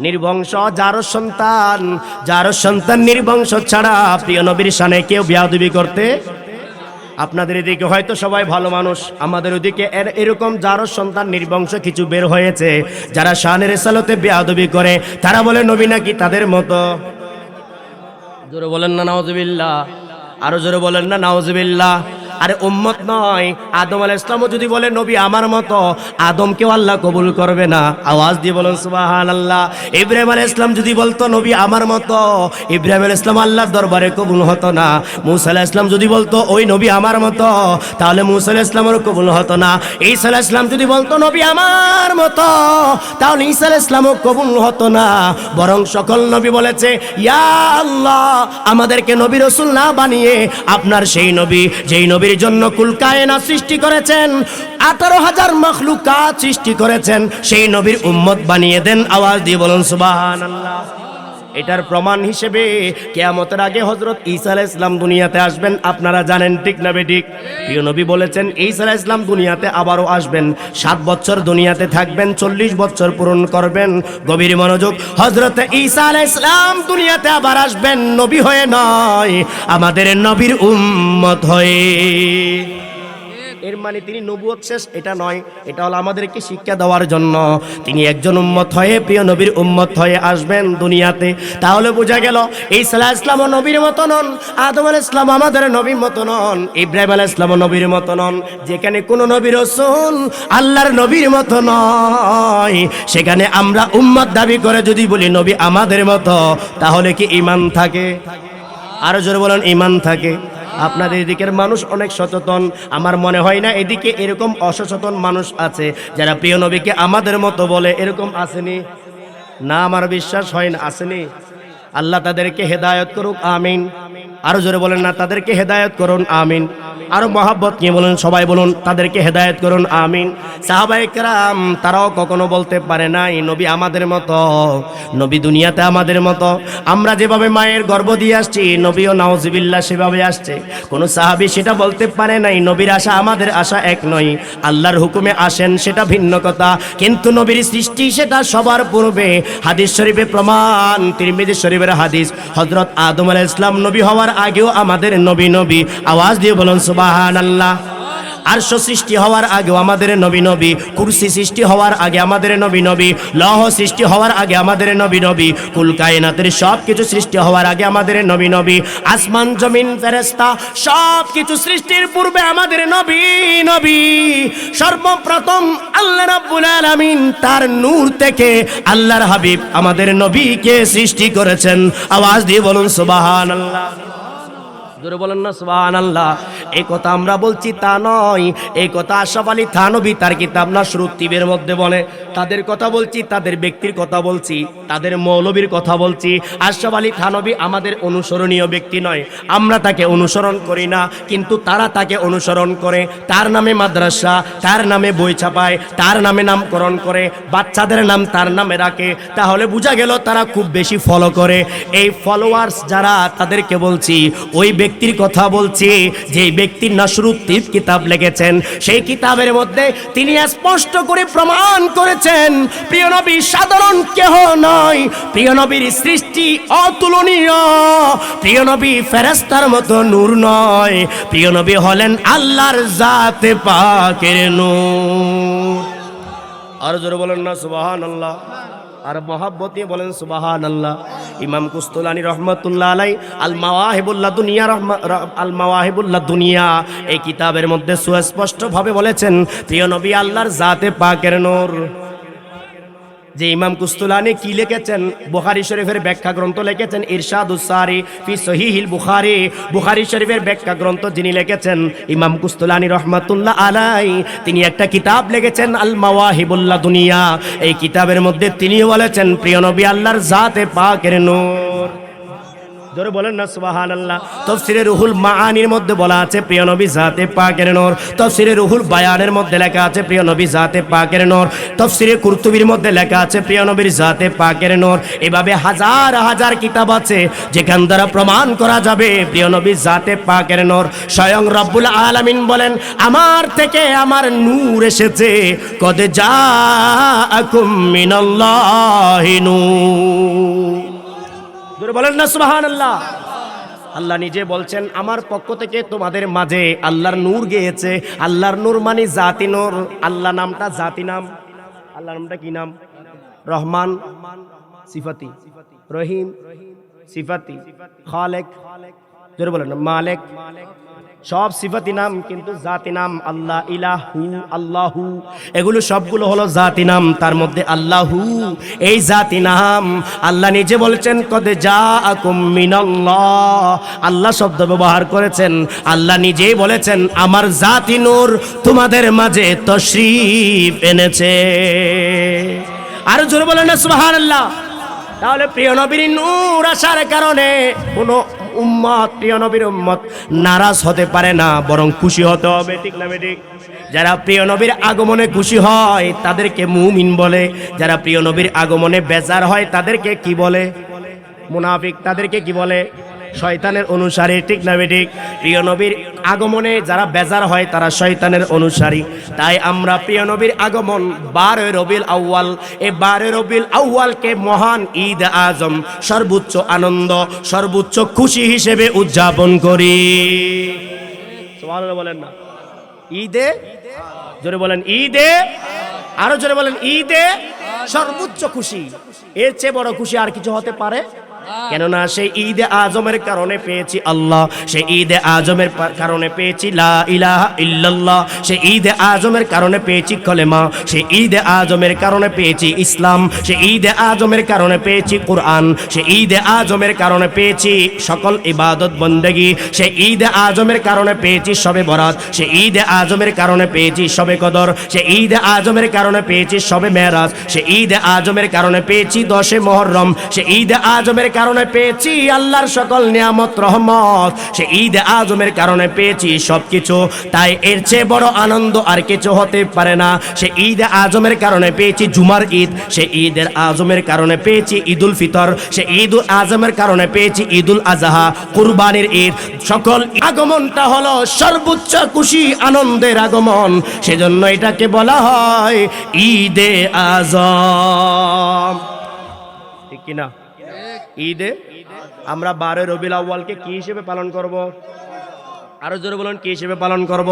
নির্বংশ, যার সন্তান যার সন্তান নির্বংশ ছাড়া প্রিয় নবীর সানে কেউ বিয়াদবি করতে আপনাদের এদিকে হয়তো সবাই ভালো মানুষ, আমাদের ওদিকে এর- এরকম যারও সন্তান নির্বংশ কিছু বের হয়েছে, যারা শানের সালতে বেয়াদবি করে, তারা বলে নবী নাকি তাদের মতো। জোরে বলেন না নাওজবিল্লা আরও জোরে বলেন না নাওজবিল্লা আরে উম্মত নয়, আদম আল ইসলামও যদি বলে, নবী আমার মতো আদমকেও আল্লাহ কবুল করবে না। আওয়াজ দিয়ে বলেন সুবাহান আল্লাহ ইব্রাহিম আল ইসলাম যদি বলতো, নবী আমার মতো ইব্রাহিম আল ইসলাম আল্লাহর দরবারে কবুল হতো না। মুসা ইসলাম যদি বলতো, ওই নবী আমার মতো তাহলে মুসা আলাহ ইসলামেরও কবুল হতো না। ঈসা আলাহ ইসলাম যদি বলতো, নবী আমার মতো তাহলে ঈসা আলাহ ইসলামও কবুল হতো না। বরং সকল নবী বলেছে, ইয়া আল্লাহ, আমাদেরকে নবী রসুল না বানিয়ে আপনার সেই নবী, যেই নবীর জন্য কুলকায়না সৃষ্টি করেছেন, আঠারো হাজার মখলুকা সৃষ্টি করেছেন, সেই নবীর উম্মত বানিয়ে দেন, আওয়াজ দিয়ে বলুন সুবাহ আল্লাহ এটার প্রমাণ হিসেবে কেয়ামতের আগে হজরত ঈসা আলাহ ইসলাম দুনিয়াতে আসবেন। আপনারা জানেন ঠিক না বেঠিক প্রিয় নবী বলেছেন, ঈসা আলাহ ইসলাম দুনিয়াতে আবারও আসবেন। সাত বছর দুনিয়াতে থাকবেন, চল্লিশ বছর পূরণ করবেন। গভীর মনোযোগ হজরত ঈসা আলাহ ইসলাম দুনিয়াতে আবার আসবেন। নবী হয়ে নয়, আমাদের নবীর উম্মত হয়ে। এর মানে তিনি নবুয়ত শেষ, এটা নয়। এটা হলো আমাদেরকে শিক্ষা দেওয়ার জন্য। তিনি একজন উম্মত হয়ে, প্রিয় নবীর উম্মত হয়ে আসবেন দুনিয়াতে। তাহলে বোঝা গেল এই সালাহ ইসলামও নবীর মতো নন, আদম আল ইসলাম আমাদের নবীর মতো নন, ইব্রাহিম আল ইসলামও নবীর মতো নন। যেখানে কোনো নবীর রসুল আল্লাহর নবীর মতো নয়। সেখানে আমরা উম্মত দাবি করে যদি বলি, নবী আমাদের মতো তাহলে কি ইমান থাকে? আরও জোরে বলেন ইমান থাকে। আপনাদের এদিকের মানুষ অনেক সচেতন। আমার মনে হয় না এদিকে এরকম অসচেতন মানুষ আছে, যারা প্রিয় নবীকে আমাদের মতো বলে। এরকম আসেনি? না, আমার বিশ্বাস হয় না, আসেনি। আল্লাহ তাদেরকে হেদায়ত করুক, আমিন। আরও জোরে বলেন না, তাদেরকে হেদায়ত করুন, আমিন। আরও মহাব্বত নিয়ে বলুন, সবাই বলুন, তাদেরকে হেদায়ত করুন, আমিন। সাহাবাই কেরাম, তারাও কখনো বলতে পারে নাই, নবী আমাদের মতো, নবী দুনিয়াতে আমাদের মতো। আমরা যেভাবে মায়ের গর্ভ দিয়ে আসছি, নবীও নাওজিবিল্লা সেভাবে আসছে। কোনো সাহাবি সেটা বলতে পারে নাই, নবীর আশা আমাদের আশা এক নয়। আল্লাহর হুকুমে আসেন, সেটা ভিন্ন কথা। কিন্তু নবীর সৃষ্টি সেটা সবার পূর্বে। হাদিস শরীফে প্রমাণ, তিরমিজি শরীফের হাদিস হজরত আদম আলাইহিস ইসলাম নবী হওয়ার আগেও আমাদের নবী নবী। আওয়াজ দিয়ে বলুন সুবাহান আল্লাহ আরশ সৃষ্টি হওয়ার আগেও আমাদের নবী নবী, কুরসি সৃষ্টি হওয়ার আগে আমাদের নবী নবী, লহ সৃষ্টি হওয়ার আগে আমাদের নবী নবী, কুল কায়নাতের সব কিছু সৃষ্টি হওয়ার আগে আমাদের নবী নবী, আসমান, জমিন ফেরেস্তা সব কিছু সৃষ্টির পূর্বে আমাদের নবী নবী। সর্বপ্রথম আল্লাহ রাব্বুল আলামিন তার নূর থেকে আল্লাহর হাবিব আমাদের নবীকে সৃষ্টি করেছেন। আওয়াজ দিয়ে বলুন সুবহানাল্লাহ। জোরে বলেন না সুবহান আল্লাহ এই কথা আমরা বলছি তা নয়। এই কথা আশরাফ আলী থানবী তার কিতাব নাসরুত্তিবের মধ্যে বলে, তাদের কথা বলছি, তাদের ব্যক্তির কথা বলছি, তাদের মৌলবীর কথা বলছি। আশরাফ আলী থানবী আমাদের অনুসরণীয় ব্যক্তি নয়। আমরা তাকে অনুসরণ করি না, কিন্তু তারা তাকে অনুসরণ করে। তার নামে মাদ্রাসা, তার নামে বই ছাপায়, তার নামে নামকরণ করে, বাচ্চাদের নাম তার নামে রাখে। তাহলে বোঝা গেল তারা খুব বেশি ফলো করে। এই ফলোয়ার্স যারা, তাদেরকে বলছি, ওই ব্যক্তির কথা বলছি, যে ব্যক্তির নাসরুদ্দীপ কিতাব লিখেছেন, সেই কিতাবের মধ্যে তিনি স্পষ্ট করে প্রমাণ করেছেন, প্রিয় নবী সাধারণ কেহ নয়, প্রিয় নবীর সৃষ্টি অতুলনীয়, প্রিয় নবী ফেরেস্তার মতো নূর নয়, প্রিয় নবী হলেন আল্লাহর জাতে পাকের নূর। আর জোরে বলেন না সুবাহান আল্লাহ আর মহাব্বত নিয়ে বলেন সুবাহান আল্লাহ ইমাম কুস্তুলানি রহমতুল্লাহ আলাই আল মাওয়াহিবুল্লাহ দুনিয়া রহমা, র- আল মাওয়াহিবুল্লাহ দুনিয়া। এই কিতাবের মধ্যে সুস্পষ্টভাবে বলেছেন, প্রিয় নবী, আল্লাহর জাতে পাকের নূর। যে ইমাম কুস্তুলানি কি লিখেছেন? বুখারী শরীফের ব্যাখ্যা গ্রন্থ লিখেছেন ইরশাদুসারি ফি সহিহিল বুখারী। বুখারী শরীফের ব্যাখ্যা গ্রন্থ যিনি লিখেছেন ইমাম কুস্তুলানি রহমাতুল্লাহ আলাই তিনি একটা কিতাব লিখেছেন আল মাওয়াহিবুল্লাহ দুনিয়া। এই কিতাবের মধ্যে তিনিও বলেছেন, প্রিয় নবী, আল্লাহর জাতে পাকের নূর। ধরে বলেন না সুবাহান আল্লাহ তফসিরে রুহুল মাআনির মধ্যে বলা আছে, প্রিয় নবী জাতে পাকের নূর। তফসিরে রুহুল বায়ানের মধ্যে লেখা আছে, প্রিয় নবী জাতে পাকের নূর। তফসিরে কুরতুবির মধ্যে লেখা আছে, প্রিয় নবীর জাতে পাকের নূর। এভাবে হাজার হাজার কিতাব আছে, যেখান দ্বারা প্রমাণ করা যাবে, প্রিয় নবী জাতে পাকের নূর। স্বয়ং রব্বুল আলামিন বলেন, আমার থেকে আমার নূর এসেছে, কদে যা মিনাল্লাহি নূর। জোরে বলেন না সুবাহান আল্লাহ আল্লাহ নিজে বলছেন, আমার পক্ষ থেকে তোমাদের মাঝে আল্লাহর নূর গিয়েছে। আল্লাহর নূর মানে জাতি নূর। আল্লাহ নামটা জাতি নাম। আল্লাহ নামটা কি নাম? রহমান, সিফাতি। রহিম, সিফাতি। খালেক। জোরে বলেন, মালেক। সব সিফাতি নাম কিন্তু জাতি নাম আল্লাহ, ইলাহু, আল্লাহু। এগুলো সবগুলো হলো জাতি নাম, তার মধ্যে আল্লাহু। এই জাতি নাম আল্লাহ নিজে বলছেন, কদে যা আকুম আল্লাহ শব্দ ব্যবহার করেছেন, আল্লাহ নিজেই বলেছেন, আমার জাতি নূর তোমাদের মাঝে তশরিফ এনেছে। আর জোরে বলেন সুবহানাল্লাহ। তাহলে প্রিয় নবীর নূর আসার কারণে কোনো উম্মত, প্রিয় নবীর উম্মত, নারাজ হতে পারে না, বরং খুশি হতে হবে, ঠিক না যারা প্রিয় নবীর আগমনে খুশি হয়, তাদেরকে মুমিন বলে। যারা প্রিয় নবীর আগমনে বেজার হয়, তাদেরকে কি বলে? মুনাফিক তাদেরকে কি বলে? শয়তানের অনুসারী, ঠিক না ঠিক প্রিয় নবীর আগমনে যারা বেজার হয়, তারা শয়তানের অনুসারী। তাই আমরা প্রিয় নবীর আগমন বারো রবিল আউয়াল, এ বারো রবিল আউয়ালকে মহান ঈদ আজম, সর্বোচ্চ আনন্দ, সর্বোচ্চ খুশি হিসেবে উদযাপন করি। বলেন না। ঈদে? জোরে বলেন, ঈদে? আরও জোরে বলেন, ঈদে? সর্বোচ্চ খুশি। এর চেয়ে বড় খুশি আর কিছু হতে পারে? কেননা সেই ঈদে আজমের কারণে পেয়েছি আল্লাহ সেই ঈদে আজমের কারণে পেয়েছি লা ইলাহা ইল্লাল্লাহ সেই ঈদে আজমের কারণে পেয়েছি কলেমা সেই ঈদে আজমের কারণে পেয়েছি ইসলাম সেই ঈদে আজমের কারণে পেয়েছি কোরআন সেই ঈদে আজমের কারণে পেয়েছি সকল ইবাদত বন্দেগি সেই ঈদে আজমের কারণে পেয়েছি সবে বরাত সেই ঈদে আজমের কারণে পেয়েছি সবে কদর সে ঈদে আজমের কারণে পেয়েছি সবে মেরাজ সেই ঈদে আজমের কারণে পেয়েছি দশে মহরম সে ঈদে আজমের কারণে পেয়েছি আল্লাহর সকল নিয়ামত, রহমত। সেই ঈদে আজমের কারণে পেয়েছি সবকিছু। তাই এর চেয়ে বড় আনন্দ আর কিছু হতে পারে না। সে ঈদে আজমের কারণে পেয়েছি জুমার ঈদ। সে ঈদের আজমের কারণে পেয়েছি ঈদুল ফিতর। সে ঈদ আজমের কারণে পেয়েছি ঈদুল আজহা, কুরবানির ঈদ। সকল আগমনটা হলো সর্বোচ্চ খুশি আনন্দের আগমন। সেজন্য এটাকে বলা হয় ঈদে আজম। ঠিক কিনা? ঈদে আমরা বারো রবিল আউ্বালকে কি হিসেবে পালন করব? আরও জোরে বলেন, কি হিসেবে পালন করব?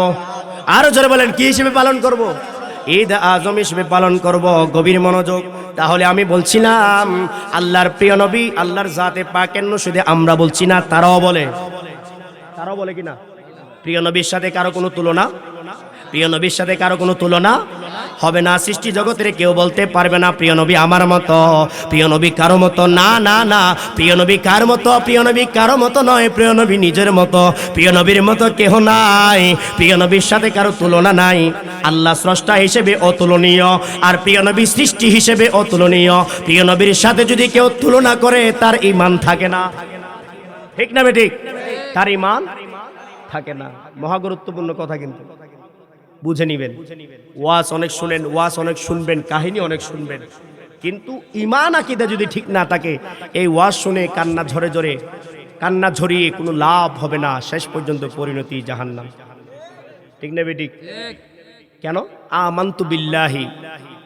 আরও জোরে বলেন, কি হিসেবে পালন করব? ঈদ আজম হিসেবে পালন করব, গভীর মনোযোগ। তাহলে আমি বলছিলাম, আল্লাহর প্রিয় নবী, আল্লাহর জাতে পাকেন শুধু আমরা বলছি না, তারাও বলে। তারাও বলে কিনা? প্রিয় নবীর সাথে কারও কোনো তুলনা? প্রিয় নবীর সাথে কারও কোনো তুলনা? হবে না, সৃষ্টি জগতের কেউ বলতে পারবে না, প্রিয় নবী আমার মতো, প্রিয় নবী কারও মতো, না না না, প্রিয় নবী কার মতো, প্রিয় নবী কারও মতো নয়, প্রিয় নবী নিজের মতো, প্রিয় নবীর মতো কেহ নাই, প্রিয় নবীর সাথে কারও তুলনা নাই, আল্লাহ স্রষ্টা হিসেবে অতুলনীয়, আর প্রিয় নবী সৃষ্টি হিসেবে অতুলনীয়, প্রিয় নবীর সাথে যদি কেউ তুলনা করে, তার ইমান থাকে না। ঠিক না ঠিক তার ইমান থাকে না। মহা গুরুত্বপূর্ণ কথা কিন্তু। বুঝে নিবেন। ওয়াজ অনেক শুনেন, ওয়াজ অনেক শুনবেন, কাহিনী অনেক শুনবেন। কিন্তু ইমান আকিদা যদি ঠিক না থাকে, এই ওয়াজ শুনে কান্না ঝরে ঝরে, কান্না ঝরিয়ে কোনো লাভ হবে না, শেষ পর্যন্ত পরিণতি জাহান্নাম। ঠিক না বেঠিক কেন? আমান্তু বিল্লাহি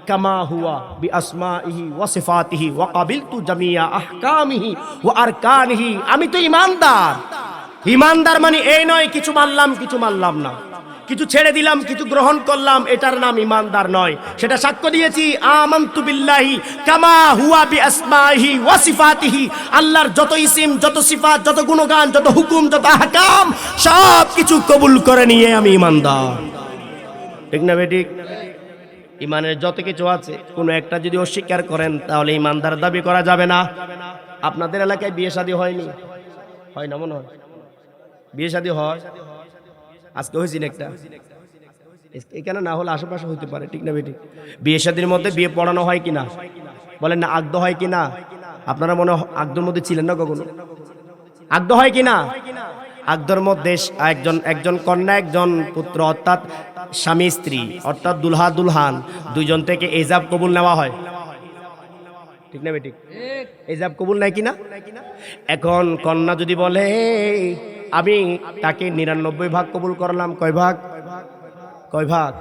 কামা হুয়া বি আসমাইহি ওয়া সিফাতিহি ওয়া কাবিলতু জামিয়া আহকামিহি ওয়া আরকানিহি। আমি তো ইমানদার ইমানদার মানে এই নয়, কিছু মানলাম কিছু মানলাম না। কিছু ছেড়ে দিলাম, কিছু গ্রহণ করলাম, এটার নাম ইমানদার নয়। সেটা সাক্ষ্য দিয়েছি, আমান্তু কামা হুয়া বি আসমাইহি ওয়া সিফাতিহি। আল্লাহর যত ইসিম, যত সিফাত, যত গুণগান, যত হুকুম, যত আহকাম, সব কিছু কবুল করে নিয়ে আমি ইমানদার। ঠিক না বেঠিক ইমানের যত কিছু আছে, কোনো একটা যদি অস্বীকার করেন, তাহলে ইমানদার দাবি করা যাবে না। আপনাদের এলাকায় বিয়ে শাদী হয়নি? হয় না মনে হয়? বিয়ে শাদী হয়? আজকে হয়েছিল একটা? এখানে না হলে আশেপাশে হইতে পারে ঠিক না বেঠিক বিয়ে শাদীর মধ্যে বিয়ে পড়ানো হয় কিনা? বলেন না আগ্ধ হয় কিনা? আপনারা মনে হয় আগ্ধর মধ্যে ছিলেন না কখনো? আগ্রহ হয় কি না আগ্রহের মধ্যে একজন একজন কন্যা একজন পুত্র অর্থাৎ স্বামী স্ত্রী অর্থাৎ দুলহা দুলহান দুইজন থেকে এজাব কবুল নেওয়া হয়। ঠিক না বেঠিক এজাব কবুল নাই কিনা? এখন কন্যা যদি বলে আমি তাকে নিরানব্বই ভাগ কবুল করলাম। কয় ভাগ? কয় ভাগ?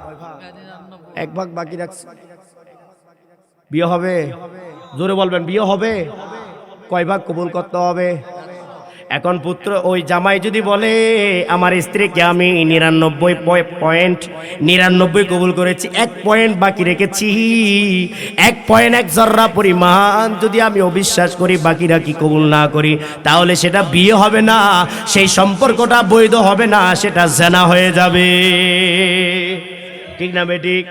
এক ভাগ বাকি রাখছি। বিয়ে হবে? জোরে বলবেন, বিয়ে হবে? কয় ভাগ কবুল করতে হবে? এখন পুত্র ওই জামাই যদি বলে, আমার স্ত্রীকে আমি নিরানব্বই পয়েন্ট নিরানব্বই কবুল করেছি, এক পয়েন্ট বাকি রেখেছি, এক পয়েন্ট এক জর্রা পরিমাণ যদি আমি অবিশ্বাস করি, বাকিরা কি কবুল না করি, তাহলে সেটা বিয়ে হবে না, সেই সম্পর্কটা বৈধ হবে না, সেটা জেনা হয়ে যাবে। ঠিক না বেঠিক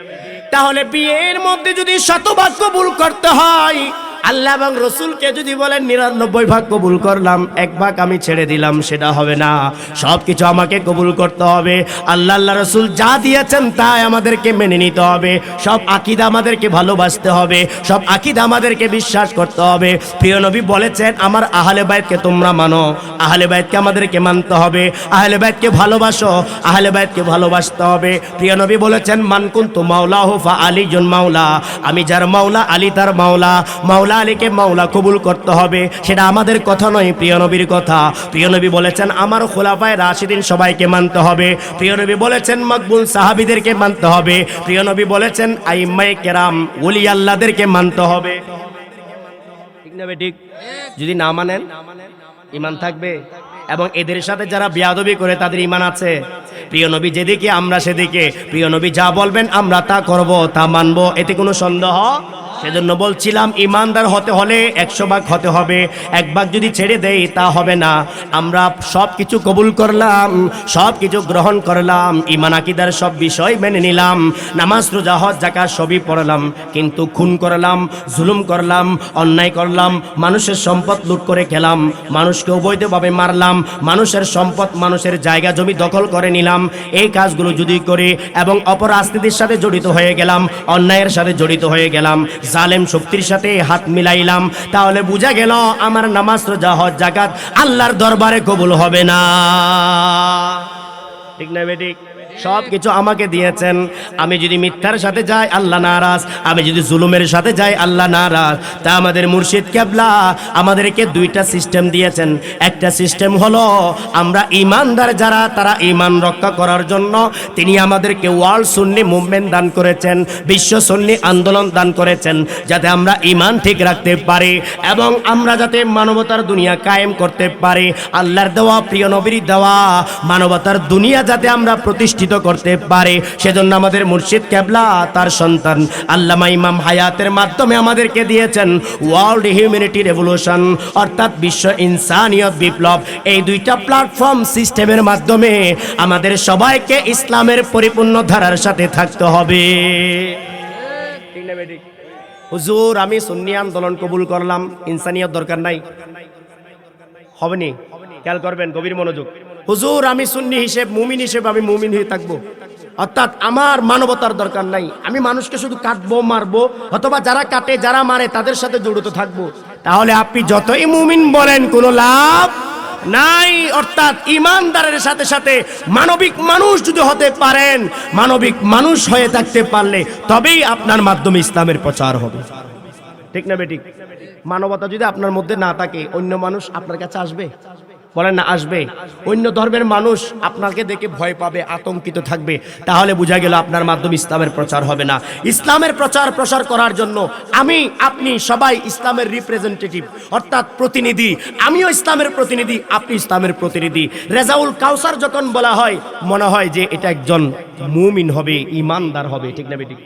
তাহলে বিয়ের মধ্যে যদি শতভাগ কবুল করতে হয় আল্লাহ এবং রসুলকে যদি বলেন, নিরানব্বই ভাগ কবুল করলাম, এক ভাগ আমি ছেড়ে দিলাম, সেটা হবে না। সব কিছু আমাকে কবুল করতে হবে। আল্লাহ আল্লাহ রসুল যা দিয়েছেন তাই আমাদেরকে মেনে নিতে হবে। সব আকিদা আমাদেরকে ভালোবাসতে হবে। সব আকিদা আমাদেরকে বিশ্বাস করতে হবে। প্রিয় নবী বলেছেন, আমার আহলে বাইতকে তোমরা মানো। আহলে বাইতকে আমাদেরকে মানতে হবে। আহলে বাইতকে ভালোবাসো। আহলে বাইতকে ভালোবাসতে হবে। প্রিয় নবী বলেছেন মানকুন তো মাওলা হুফা আলী জন মাওলা। আমি যার মাওলা, আলী তার মাওলা। মাওলা আলীকে মাওলা কবুল করতে হবে, সেটা আমাদের কথা নয়, প্রিয় নবীর কথা। প্রিয় নবী বলেছেন, আমার খোলাফায় রাশিদিন সবাইকে মানতে হবে। প্রিয় নবী বলেছেন, মকবুল সাহাবিদেরকে মানতে হবে। প্রিয় নবী বলেছেন আইম্মাই কেরাম, ওলি আল্লাহদেরকে মানতে হবে। যদি না মানেন ইমান থাকবে। এবং এদের সাথে যারা বিয়াদবি করে, তাদের ইমান আছে। প্রিয় নবী যেদিকে, আমরা সেদিকে। প্রিয় নবী যা বলবেন, আমরা তা করব, তা মানব, এতে কোনো সন্দেহ সেজন্য বলছিলাম, ইমানদার হতে হলে একশো ভাগ হতে হবে। এক ভাগ যদি ছেড়ে দেই, তা হবে না। আমরা সব কিছু কবুল করলাম সব কিছু গ্রহণ করলাম ইমান আকিদার সব বিষয় মেনে নিলাম। নামাজ, রোজা, হজ জাকাত সবই পড়লাম, কিন্তু খুন করলাম, জুলুম করলাম, অন্যায় করলাম, মানুষের সম্পদ লুট করে খেলাম, মানুষকে অবৈধভাবে মারলাম, মানুষের সম্পদ মানুষের জায়গা, জমি দখল করে নিলাম। এই কাজগুলো যদি করি এবং অপর রাজনীতির সাথে জড়িত হয়ে গেলাম, অন্যায়ের সাথে জড়িত হয়ে গেলাম জালেম শক্তির সাথে হাত মিলাইলাম, তাহলে বুঝা গেল আমার নামাজ রোজা হজ জাকাত আল্লাহর দরবারে কবুল হবে না। ঠিক না বেঠিক? সব কিছু আমাকে দিয়েছেন। আমি যদি মিথ্যার সাথে যাই, আল্লাহ নারাজ। আমি যদি জুলুমের সাথে যাই, আল্লাহ নারাজ। তা আমাদের মুর্শিদ কেবলা আমাদেরকে দুইটা সিস্টেম দিয়েছেন। একটা সিস্টেম হলো, আমরা ইমানদার যারা, তারা ইমান রক্ষা করার জন্য তিনি আমাদেরকে ওয়ার্ল্ড সুন্নি মুভমেন্ট দান করেছেন, বিশ্ব সুন্নি আন্দোলন দান করেছেন, যাতে আমরা ইমান ঠিক রাখতে পারি এবং আমরা যাতে মানবতার দুনিয়া কায়েম করতে পারি। আল্লাহর দেওয়া, প্রিয় নবীর দেওয়া, মানবতার দুনিয়া যাতে আমরা প্রতিষ্ঠিত করতে পারি। সেজন্য আমাদের মুর্শিদ কেবলা, তার সন্তান আল্লামা ইমাম হায়াতের মাধ্যমে আমাদেরকে দিয়েছেন ওয়ার্ল্ড হিউম্যানিটি রেভলিউশন অর্থাৎ বিশ্ব ইনসানিয়ত বিপ্লব। এই দুইটা প্ল্যাটফর্ম সিস্টেমের মাধ্যমে আমাদের সবাইকে ইসলামের পরিপূর্ণ ধারার সাথে থাকতে হবে। হুজুর, আমি সুন্নি আন্দোলন কবুল করলাম। ইনসানিয়ত দরকার নাই। হবেনি খেয়াল করবেন, গভীর মনোযোগ। হুজুর, আমি সুন্নি হিসেব, মুমিন হিসেব আমি মুমিন হয়ে থাকব। অর্থাৎ আমার মানবতার দরকার নাই। আমি মানুষকে শুধু কাটবো, মারবো, অথবা যারা কাটে, যারা মারে, তাদের সাথে জড়িত থাকব। তাহলে আপনি যতই মুমিন বলেন, কোনো লাভ নাই। অর্থাৎ ইমানদারের সাথে সাথে মানবিক মানুষ যদি হতে পারেন, মানবিক মানুষ হয়ে থাকতে পারলে তবেই আপনার মাধ্যমে ইসলামের প্রচার হবে। ঠিক না বেঠিক? মানবতা যদি আপনার মধ্যে না থাকে, অন্য মানুষ আপনার কাছে আসবে? বলেন না, আসবে। অন্য ধর্মের মানুষ আপনাকে দেখে ভয় পাবে, আতঙ্কিত থাকবে। তাহলে বোঝা গেল আপনার মাধ্যমে ইসলামের প্রচার হবে না। ইসলামের প্রচার প্রসার করার জন্য আমি, আপনি সবাই ইসলামের রিপ্রেজেন্টেটিভ অর্থাৎ প্রতিনিধি। আমিও ইসলামের প্রতিনিধি, আপনি ইসলামের প্রতিনিধি। রেজাউল কাউসার যখন বলা হয়, মনে হয় যে এটা একজন মুমিন হবে, ইমানদার হবে, ঠিক না বেঠিক?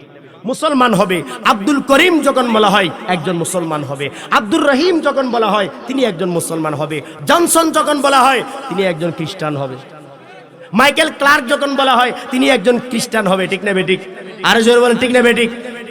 মুসলমান হবে। আব্দুল করিম যখন বলা হয়, একজন মুসলমান হবে। আব্দুর রহিম যখন বলা হয়, তিনি একজন মুসলমান হবে। জনসন যখন বলা হয়, তিনি একজন খ্রিস্টান হবে। মাইকেল ক্লার্ক যখন বলা হয়, তিনি একজন খ্রিস্টান হবে। ঠিক না বেটিক আরও জোর বলেন, ঠিক না বেঠিক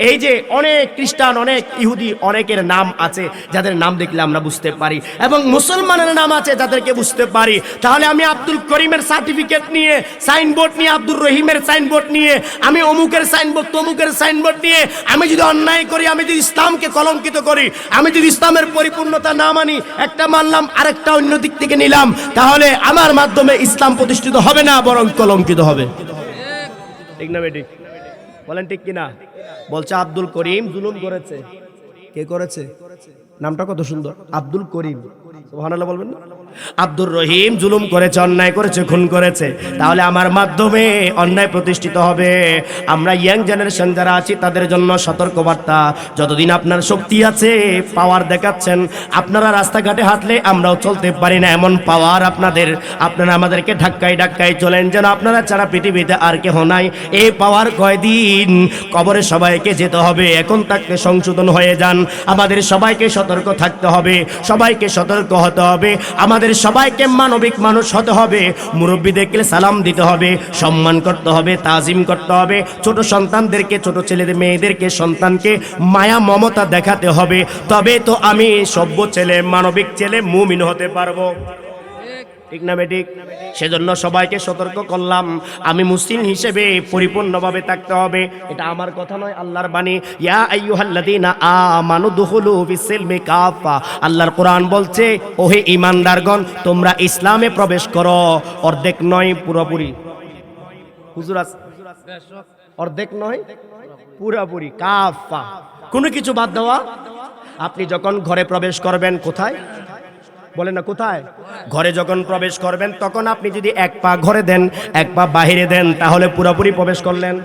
এই যে অনেক খ্রিস্টান, অনেক ইহুদি, অনেকের নাম আছে যাদের নাম দেখলে আমরা বুঝতে পারি এবং মুসলমানের নাম আছে যাদেরকে বুঝতে পারি। তাহলে আমি আব্দুল করিমের সার্টিফিকেট নিয়ে, সাইনবোর্ড নিয়ে আব্দুল রহিমের সাইনবোর্ড নিয়ে, আমি অমুকের সাইনবোর্ড, তমুকের সাইনবোর্ড নিয়ে, আমি যদি অন্যায় করি, আমি যদি ইসলামকে কলঙ্কিত করি, আমি যদি ইসলামের পরিপূর্ণতা না মানি, একটা মানলাম, আরেকটা অন্য দিক থেকে নিলাম, তাহলে আমার মাধ্যমে ইসলাম প্রতিষ্ঠিত হবে না, বরং কলঙ্কিত হবে। ঠিক না বেটি? বলেন ঠিক কিনা? বলছে আব্দুল করিম জুলুম করেছে। কে করেছে? নামটা কত সুন্দর? আব্দুল করিম। সুবহানাল্লাহ বলবেন না? আব্দুর রহিম জুলুম করেছে, অন্যায় করেছে, খুন করেছে। তাহলে আমার মাধ্যমে অন্যায় প্রতিষ্ঠিত হবে। আমরা ইয়াং জেনারেশন যারা আছি, তাদের জন্য সতর্কবার্তা। যতদিন আপনার শক্তি আছে, পাওয়ার দেখাচ্ছেন, আপনারা রাস্তাঘাটে হাঁটলে আমরাও চলতে পারি না। এমন পাওয়ার আপনাদের, আপনারা আমাদেরকে ধাক্কায় ধাক্কায় চলেন। যেন আপনারা ছাড়া পৃথিবীতে আর কেহ নাই। এই পাওয়ার কয়দিন কবরে সবাইকে যেতে হবে। এখন থাকতে সংশোধন হয়ে যান। আমাদের সবাইকে সতর্ক থাকতে হবে। সবাইকে সতর্ক হতে হবে। আমাদের সবাইকে মানবিক মানুষ হতে হবে, মুরব্বীদেরকে সালাম দিতে হবে, সম্মান করতে হবে, তাজিম করতে হবে, ছোট সন্তানদেরকে, ছোট ছেলেদের মেয়েদেরকে, সন্তানকে মায়া, মমতা দেখাতে হবে। তবে তো আমি সভ্য ছেলে, মানবিক ছেলে, মুমিন হতে পারব। ঠিক না বেঠিক সেজন্য সবাইকে সতর্ক করলাম। আমি মুসলিম হিসেবে পরিপূর্ণভাবে থাকতে হবে। এটা আমার কথা নয়, আল্লাহর বাণী। ইয়া আইয়ুহাল্লাযীনা আমানু দুখুলু ফিসসিলমি কাফা আল্লাহর কোরআন বলছে, ওহে ঈমানদারগণ, তোমরা ইসলামে প্রবেশ করো। অর্ধেক নয়, পুরোপুরি। হুজুর অর্ধেক নয়, পুরোপুরি। কাফা কোনো কিছু বাদ দেওয়া? আপনি যখন ঘরে প্রবেশ করবেন, কোথায়? বলেন না, কোথায়? ঘরে যখন প্রবেশ করবেন, তখন আপনি যদি এক পা ঘরে দেন, এক পা বাহিরে দেন, তাহলে পুরোপুরি প্রবেশ করলেন।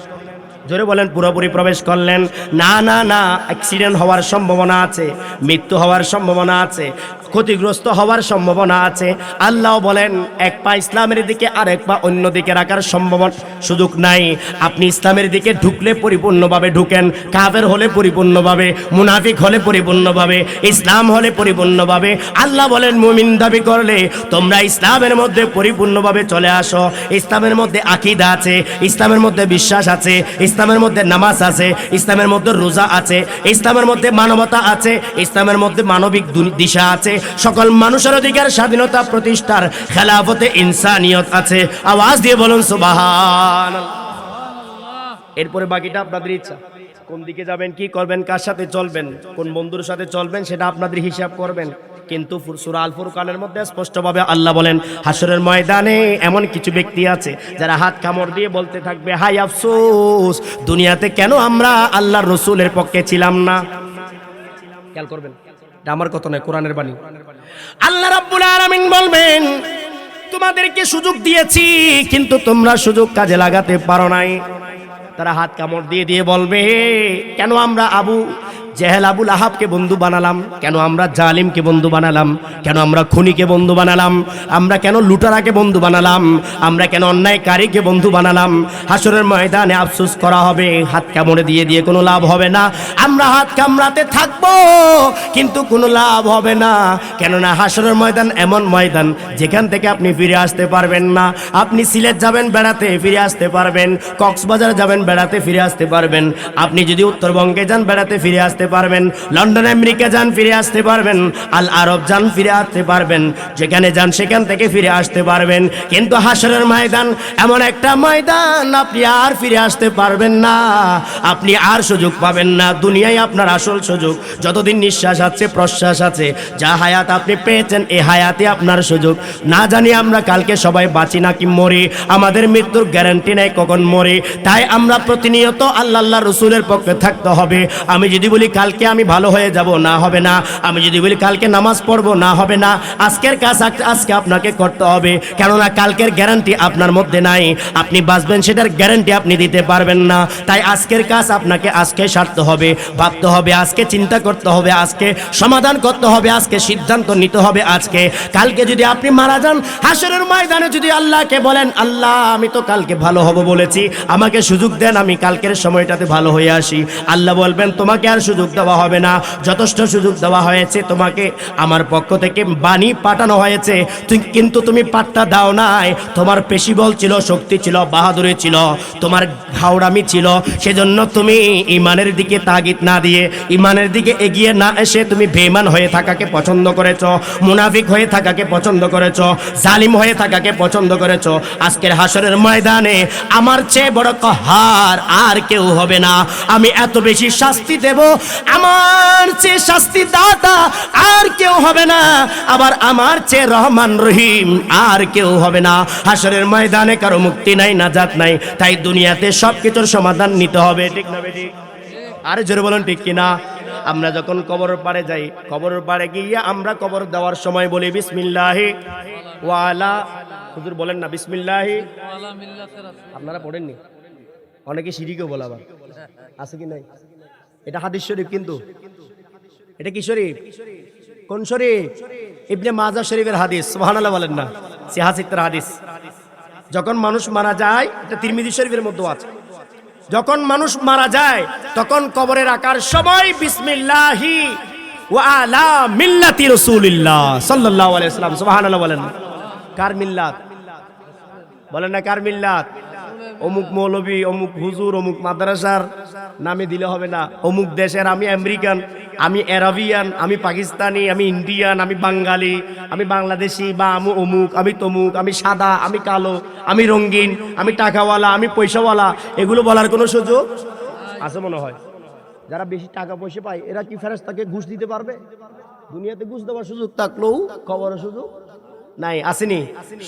জোরে বলেন, পুরোপুরি প্রবেশ করলেন। না না না অ্যাক্সিডেন্ট হওয়ার সম্ভাবনা আছে, মৃত্যু হওয়ার সম্ভাবনা আছে, ক্ষতিগ্রস্ত হওয়ার সম্ভাবনা আছে। আল্লাহ বলেন, এক পা ইসলামের দিকে আর এক পা অন্য দিকে রাখার সম্ভাবনা সুযোগ নাই। আপনি ইসলামের দিকে ঢুকলে পরিপূর্ণভাবে ঢুকেন, কাফের হলে পরিপূর্ণভাবে, মুনাফিক হলে পরিপূর্ণভাবে, ইসলাম হলে পরিপূর্ণভাবে। আল্লাহ বলেন, মুমিন দাবি করলে তোমরা ইসলামের মধ্যে পরিপূর্ণভাবে চলে আসো। ইসলামের মধ্যে আকিদা আছে, ইসলামের মধ্যে বিশ্বাস আছে ইসলামের মধ্যে নামাজ আছে, ইসলামের মধ্যে রোজা আছে, ইসলামের মধ্যে মানবতা আছে, ইসলামের মধ্যে মানবিক দিশা আছে। সকল মানুষের অধিকার, স্বাধীনতা, প্রতিষ্ঠার খেলাফতে ইনসানিয়ত আছে। আওয়াজ দিয়ে বলুন সুবাহান এরপরে বাকিটা আপনাদের ইচ্ছা। কোন দিকে যাবেন, কি করবেন, কার সাথে চলবেন, কোন বন্ধুর সাথে চলবেন, সেটা আপনাদের হিসাব করবেন। কিন্তু সূরা আল ফুরকানের মধ্যে স্পষ্টভাবে আল্লাহ বলেন হাসরের ময়দানে এমন কিছু ব্যক্তি আছে যারা হাত কামড় দিয়ে বলতে থাকবে, হাই আফসোস, দুনিয়াতে কেন আমরা আল্লাহর রসুলের পক্ষে ছিলাম না? খেয়াল করবেন আমার কথা নয়, কোরআনের বাণী। আল্লাহ রাব্বুল আলামিন বলবেন, তোমাদেরকে সুযোগ দিয়েছি, কিন্তু তোমরা সুযোগ কাজে লাগাতে পারো নাই। তারা হাত কামড় দিয়ে দিয়ে বলবে, কেন আমরা আবু জেহেল আবুল আহাবকে বন্ধু বানালাম, কেন আমরা জালিমকে বন্ধু বানালাম, কেন আমরা খুনিকে বন্ধু বানালাম, আমরা কেন লুটারাকে বন্ধু বানালাম, আমরা কেন অন্যায়কারীকে বন্ধু বানালাম হাসরের ময়দানে আফসোস করা হবে, হাত কামড়ে দিয়ে দিয়ে কোনো লাভ হবে না, আমরা হাত কামড়াতে থাকব, কিন্তু কোনো লাভ হবে না, কেননা হাসরের ময়দান এমন ময়দান, যেখান থেকে আপনি ফিরে আসতে পারবেন না, আপনি সিলেট যাবেন, বেড়াতে ফিরে আসতে পারবেন, কক্সবাজার যাবেন, বেড়াতে ফিরে আসতে পারবেন, আপনি যদি উত্তরবঙ্গে যান, বেড়াতে ফিরে আসতে পারবেন। লন্ডন আমেরিকা যান, ফিরে আসতে পারবেন। আল আরব যান, ফিরে আসতে পারবেন। যেখানে যান, সেখান থেকে ফিরে আসতে পারবেন। কিন্তু হাসরের ময়দান এমন একটা ময়দান, আপনি আর ফিরে আসতে পারবেন না। আপনি আর সুযোগ পাবেন না। দুনিয়ায় আপনার আসল সুযোগ, যতদিন নিঃশ্বাস আছে, প্রশ্বাস আছে। যা হায়াত আপনি পেয়েছেন, এ হায়াতে আপনার সুযোগ। না জানি আমরা কালকে সবাই বাঁচি নাকি মরি। আমাদের মৃত্যুর গ্যারান্টি নেই কখন মরি। তাই আমরা প্রতিনিয়ত আল্লাহ রসুলের পক্ষে থাকতে হবে। আমি যদি বলি কালকে আমি ভালো হয়ে যাব, না হবে না। আমি যদি বলি কালকে নামাজ পড়ব, না হবে না। আজকের কাজ আজকে আপনাকে করতে হবে। কেননা কালকের গ্যারান্টি আপনার মধ্যে নাই। আপনি বাঁচবেন, সেটার গ্যারান্টি আপনি দিতে পারবেন না। তাই আজকের কাজ আপনাকে আজকে সারতে হবে, ভাবতে হবে, আজকে চিন্তা করতে হবে, আজকে সমাধান করতে হবে, আজকে সিদ্ধান্ত নিতে হবে, আজকে। কালকে যদি আপনি মারা যান, হাসরের ময়দানে যদি আল্লাহকে বলেন, আল্লাহ, আমি তো কালকে ভালো হব বলেছি, আমাকে সুযোগ দেন, আমি কালকের সময়টাতে ভালো হয়ে আসি। আল্লাহ বলবেন, তোমাকে আর সুযোগ সুযোগ দেওয়া হবে না। যথেষ্ট সুযোগ দেওয়া হয়েছে। তোমাকে আমার পক্ষ থেকে বাণী পাঠানো হয়েছে। কিন্তু তুমি পাট্টা দাও নাই। তোমার পেশি বল ছিল, শক্তি ছিল, বাহাদুরি ছিল, তোমার ঘাওড়ামি ছিল। সেজন্য তুমি ইমানের দিকে তাগিদ না দিয়ে, ইমানের দিকে এগিয়ে না এসে তুমি বেমান হয়ে থাকাকে পছন্দ করেছ, মুনাফিক হয়ে থাকাকে পছন্দ করেছ, জালিম হয়ে থাকাকে পছন্দ করেছ। আজকের হাসরের ময়দানে আমার চেয়ে বড় কহার আর কেউ হবে না। আমি এত বেশি শাস্তি দেব আমার চেয়ে শাস্তি দাতা আর কেউ হবে না। আবার আমার চেয়ে রহমান রহিম আর কেউ হবে না। হাসরের ময়দানে কারও মুক্তি নাই নাজাত নাই। তাই দুনিয়াতে সব কিছুর সমাধান নিতে হবে ঠিক না আরে জোরে বলুন ঠিক কিনা? আমরা যখন কবরের পাড়ে যাই কবরের পাড়ে গিয়ে আমরা কবর দেওয়ার সময় বলি বিসমিল্লাহি ওয়ালা হুজুর বলেন না বিসমিল্লাহি আপনারা পড়েননি? অনেকে সিঁড়িকেও বলা আবার। আছে কি নাই? এটা হাদিস শরীফ কিন্তু। এটা কি শরীফ? কোন শরীফ? ইবনে মাজা শরীফের হাদিস। সুবহানাল্লাহ বলেন না। সিহাসিত্র হাদিস। যখন মানুষ মারা যায়, এটা তিরমিজি শরীফের মধ্যে আছে। যখন মানুষ মারা যায়, তখন কবরে রাখার সময় বিসমিল্লাহি ওয়া আলা মিল্লাতি রাসূলিল্লাহ সাল্লাল্লাহু আলাইহি সাল্লাম সুবহানাল্লাহ বলেন কার মিল্লাত? বলেন না কার মিল্লাত? অমুক মৌলবী, অমুক হুজুর, অমুক মাদ্রাসার নামে দিলে হবে না। অমুক দেশের আমি আমেরিকান, আমি অ্যারাবিয়ান, আমি পাকিস্তানি, আমি ইন্ডিয়ান, আমি বাঙালি, আমি বাংলাদেশি, বা আমি অমুক, আমি তমুক, আমি সাদা, আমি কালো, আমি রঙিন, আমি টাকাওয়ালা, আমি পয়সাওয়ালা, এগুলো বলার কোনো সুযোগ আছে মনে হয়? যারা বেশি টাকা পয়সা পায়, এরা কি ফেরেস্তাকে ঘুষ দিতে পারবে? দুনিয়াতে ঘুষ দেওয়ার সুযোগ থাকলেও কবরের সুযোগ নাই, আসেনি।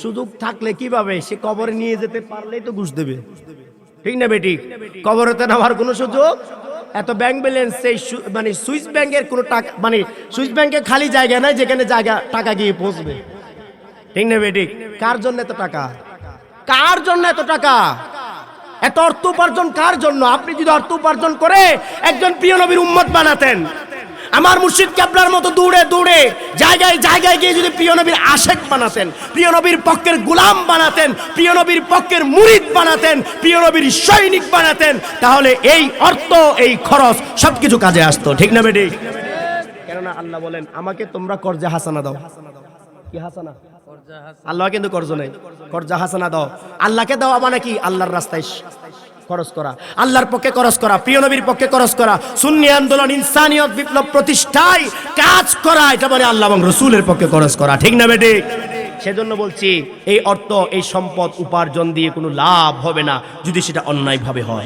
সুযোগ থাকলে কীভাবে? সে কবরে নিয়ে যেতে পারলেই তো ঘুষ দেবে। ঠিক না বেটি? কবরেতে নামার কোনো সুযোগ? এত ব্যাংক ব্যালেন্স সেই মানে সুইস ব্যাংকের কোনো টাকা মানে সুইস ব্যাংকে খালি জায়গা নাই যেখানে জায়গা টাকা গিয়ে পৌঁছবে। ঠিক না বেটি? কার জন্য এত টাকা? কার জন্য এত টাকা? এত অর্থ উপার্জন কার জন্য? আপনি যদি অর্থ উপার্জন করে একজন প্রিয় নবীর উম্মত বানাতেন। আমার মুর্শিদ ক্যাবলার মতো দৌড়ে দৌড়ে জায়গায় জায়গায় গিয়ে যদি প্রিয় নবীর আশেক বানাতেন প্রিয় নবীর পক্ষের গোলাম বানাতেন প্রিয় নবীর পক্ষের মুরিদ বানাতেন প্রিয় নবীর সৈনিক বানাতেন তাহলে এই অর্থ এই খরচ সবকিছু কাজে আসতো। ঠিক না বেটি? কেননা আল্লাহ বলেন আমাকে তোমরা কর্জে হাসানা দাও। কি হাসানা। আল্লাহ কিন্তু কর্জ নেই। কর্জা হাসানা দাও। আল্লাহকে দাও মানে কি? আল্লাহর রাস্তায় খরচ করা। আল্লাহর পক্ষে খরচ করা, প্রিয় নবীর পক্ষে খরচ করা। সুন্নি আন্দোলন ইনসানিয়ত বিপ্লব প্রতিষ্ঠায় কাজ করা এটা মানে আল্লাহ এবং রসুলের পক্ষে খরচ করা। ঠিক না বেটি? সেজন্য বলছি, এই অর্থ, এই সম্পদ উপার্জন দিয়ে কোনো লাভ হবে না যদি সেটা অন্যায়ভাবে হয়।